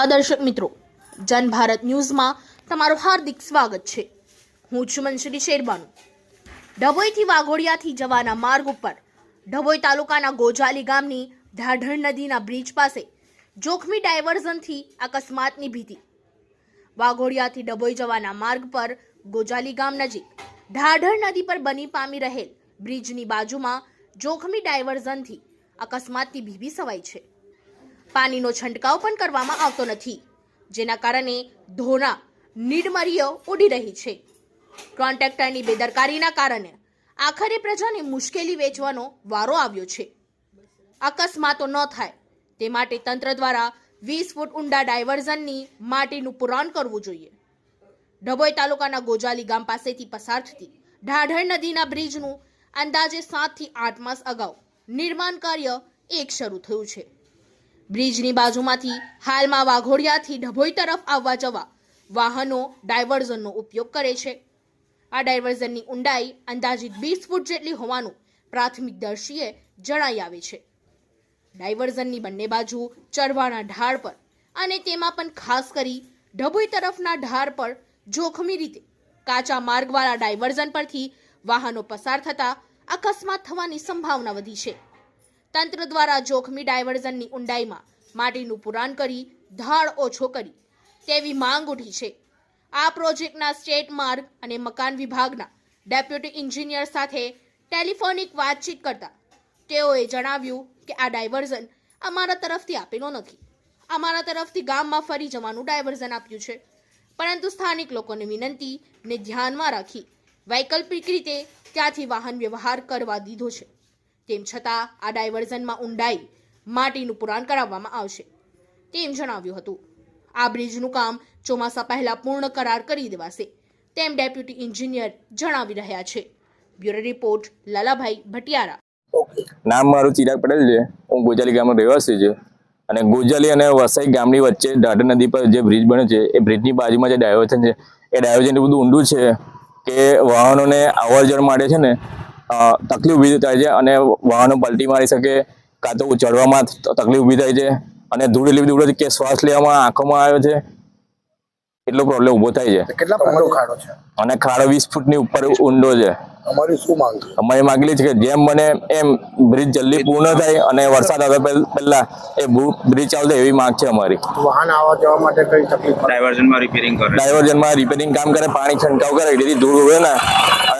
નમસ્કાર દર્શક મિત્રો, જન ભારત ન્યૂઝમાં તમારું હાર્દિક સ્વાગત છે. હું છું મનશ્રી શેરબાનુ. ડભોઈથી વાઘોડિયાથી જવાના માર્ગ ઉપર ડભોઈ તાલુકાના ગોજાલી ગામની ઢાઢણ નદીના બ્રિજ પાસે જોખમી ડાયવર્ઝનથી અકસ્માતની ભીતિ. વાઘોડિયાથી ડભોઈ જવાના માર્ગ પર ગોજાલી ગામ નજીક ઢાઢર નદી પર બની પામી રહેલ બ્રિજની બાજુમાં જોખમી ડાયવર્ઝનથી અકસ્માતની ભીભી સવાઈ છે. પાણીનો છંટકાવ પણ કરવામાં આવતો નથી, જેના કારણે ધોના, નીડમરીઓ ઉડી રહી છે. કોન્ટ્રાક્ટરની બેદરકારીના કારણે આખરે પ્રજાને મુશ્કેલી વેચવાનો વારો આવ્યો છે. અકસ્માતો ન થાય, તે માટે તંત્ર દ્વારા વીસ ફૂટ ઊંડા ડાયવર્ઝનની માટીનું પુરાણ કરવું જોઈએ. ડભોઈ તાલુકાના ગોજાલી ગામ પાસેથી પસાર થતી ઢાઢર નદીના બ્રિજનું અંદાજે સાતથી આઠ માસ અગાઉ નિર્માણ કાર્ય એક શરૂ થયું છે. બ્રિજની બાજુમાંથી હાલમાં વાઘોડિયાથી ડભોઈ તરફ આવવા જવા વાહનો ડાયવર્ઝનનો ઉપયોગ કરે છે. આ ડાયવર્ઝનની ઊંડાઈ અંદાજિત વીસ ફૂટ જેટલી હોવાનું પ્રાથમિક દર્શીએ જણાઈ આવે છે. ડાયવર્ઝનની બંને બાજુ ચરવાના ઢાળ પર અને તેમાં પણ ખાસ કરી ડભોઈ તરફના ઢાળ પર જોખમી રીતે કાચા માર્ગવાળા ડાયવર્ઝન પરથી વાહનો પસાર થતા અકસ્માત થવાની સંભાવના વધી છે. તંત્ર દ્વારા જોખમી ડાયવર્ઝનની ઊંડાઈમાં માટીનું પુરાણ કરી ધાળ ઓછો કરી તેવી માંગ ઉઠી છે. આ પ્રોજેક્ટના સ્ટેટ માર્ગ અને મકાન વિભાગના ડેપ્યુટી ઇન્જિનિયર સાથે ટેલિફોનિક વાતચીત કરતા તેઓએ જણાવ્યું કે આ ડાયવર્ઝન અમારા તરફથી આપેલો નથી. અમારા તરફથી ગામમાં ફરી જવાનું ડાયવર્ઝન આપ્યું છે. પરંતુ સ્થાનિક લોકોની વિનંતીને ધ્યાનમાં રાખી વૈકલ્પિક રીતે ત્યાંથી વાહન વ્યવહાર કરવા દીધો છે. તેમ છતાં આ ડાયવર્ઝનમાં ઊંડાઈ માટીનું પુરાણ કરાવવામાં આવશે, તેમ જણાવ્યું હતું. આ બ્રિજનું કામ ચોમાસા પહેલા પૂર્ણ કરાર કરી દેવાશે, તેમ ડેપ્યુટી એન્જિનિયર જણાવી રહ્યા છે. Bureau report, Lalabhai Bhatiyara. નામ મારું ચિરાગ પટેલ છે. હું ગોજાલી ગામનો રહેવાસી છું. અને ગોજાલી અને વસાઈ ગામની વચ્ચે દાઢ નદી પર જે બ્રિજ બને છે, એ બ્રિજની બાજુમાં જે ડાયવર્ઝન છે, એ ડાયવર્ઝન બધું ઊંડું છે કે વાહનોને અવર જવર માટે છે ને તકલીફ ઊભી થાય છે અને વાહનો પલટી મારી શકે કાં તો ચડવામાં તકલીફ ઊભી થાય છે અને ધૂળ એટલી બધી કે શ્વાસ લેવામાં આંખોમાં આવે છે. એટલો પ્રોબ્લેમ ઊભો થાય છે. કેટલા ખાડો છે? અને ખાડો વીસ ફૂટની ઉપર ઊંડો છે. અમારી શું માંગ છે? અમારી માંગણી છે કે જેમ બને એમ બ્રિજ જલ્દી પૂર્ણ થાય અને વરસાદ આવે પેલા પહેલા એ બ્રિજ ચાલતો એવી માંગ છે અમારી. વાહન આવવા જવા માટે કઈ તકલીફ ડાયવર્ઝનમાં રિપેરિંગ કરે. ડાયવર્જનમાં રિપેરિંગ કામ કરે પાણી છંટકાવ કરે એટલી ધૂળ ઉડે ના.